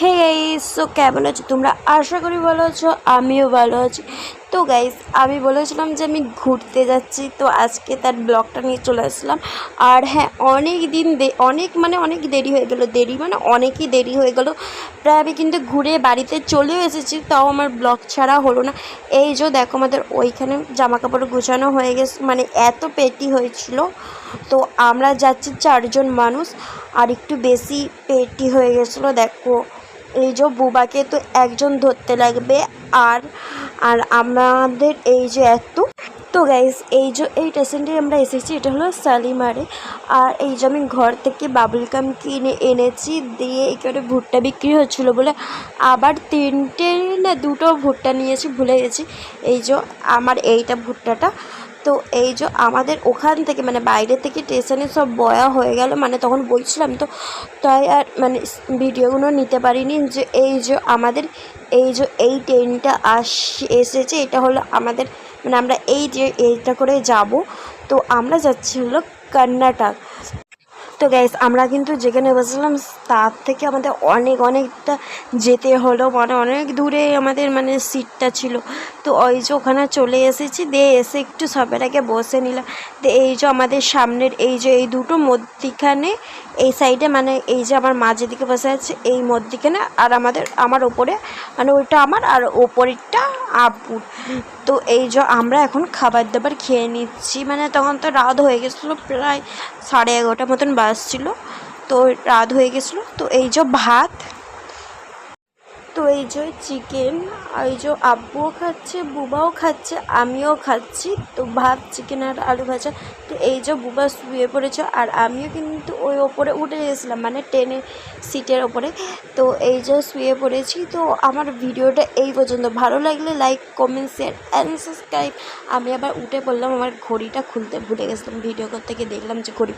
Hey guys so কেমন আছো? তোমরা আশা করি ভালো আছো, আমিও ভালো আছি। তো গাইস আমি বলেছিলাম যে আমি ঘুরতে যাচ্ছি, তো আজকে তার ব্লগটা নিয়ে চলে আসলাম। আর হ্যাঁ অনেক দিন অনেক মানে অনেক দেরি হয়ে গেল, দেরি মানে অনেকই দেরি হয়ে গেল। প্রায় আমি কিন্তু ঘুরে বাড়িতে চলেও এসেছি, তাও আমার ব্লগ ছাড়া হলো না। এই যে দেখো আমাদের ওইখানে জামা কাপড় গুছানো হয়ে গেছে মানে এত পেটি হয়েছিল। তো আমরা যাচ্ছি চারজন মানুষ, আর একটু বেশি পেটি হয়ে গেছিল, দেখো। এই যে বুবাকে তো একজন ধরতে লাগবে আর আর আমাদের এই যে এত তো গাইস এই যে এই স্টেশনটি আমরা এসেছি, এটা হলো শালিমারে। আর এই যে আমি ঘর থেকে বাবুল গাম কিনে এনেছি, দিয়ে এখানে ভুট্টা বিক্রি হচ্ছিল বলে আবার তিনটে না দুটো ভুট্টা নিয়েছি, ভুলে গেছি। এই যে আমার এইটা ভুট্টাটা। তো এই যে আমাদের ওখান থেকে মানে বাইরে থেকে স্টেশনে সব বয়া হয়ে গেল মানে তখন বলছিলাম তো, তাই আর মানে ভিডিওগুলো নিতে পারিনি যে এই যে আমাদের, এই যে এই ট্রেনটা আস এসেছে, এটা হলো আমাদের মানে আমরা এই যে এইটা করে যাব। তো আমরা যাচ্ছি হলো কর্ণাটক তো গ্যাস আমরা কিন্তু যেখানে বসেছিলাম, তার থেকে আমাদের অনেক, অনেকটা যেতে হলো। মানে অনেক দূরে আমাদের মানে সিটটা ছিল। তো ওই যে ওখানে চলে এসেছি, দিয়ে এসে একটু আগে বসে নিলাম। দিয়ে এই যে আমাদের সামনের, এই যে এই দুটো মধ্যিখানে, এই সাইডে মানে এই যে আমার মাঝে দিকে বসে আছে, এই মধ্যিখানে আর আমাদের, আমার ওপরে মানে ওইটা আমার আর ওপরেরটা আপুর তো এই যে আমরা এখন খাবার দাবার খেয়ে নিচ্ছি। মানে তখন তো রাত হয়ে গেছিল, প্রায় সাড়ে এগারোটা মতন বাজছিল। তো রাত হয়ে গেছিল। তো এই যে ভাত তো এই যে চিকেন এই যে আব্বুও খাচ্ছে, বুবাও খাচ্ছে, আমিও খাচ্ছি, তো ভাত চিকেন আর আলু ভাজা, তো এই যে বুবা শুয়ে পড়েছে, আর আমিও কিন্তু ওই ওপরে উঠে গেছিলাম মানে ট্রেনের সিটের ওপরে, তো এই যে শুয়ে পড়েছি, তো আমার ভিডিওটা এই পর্যন্ত। ভালো লাগলে like comment share and subscribe আমি আবার উঠে পড়লাম, আমার ঘড়িটা খুলতে ভুলে গেছিলাম ভিডিও করতে গিয়ে দেখলাম যে ঘড়ি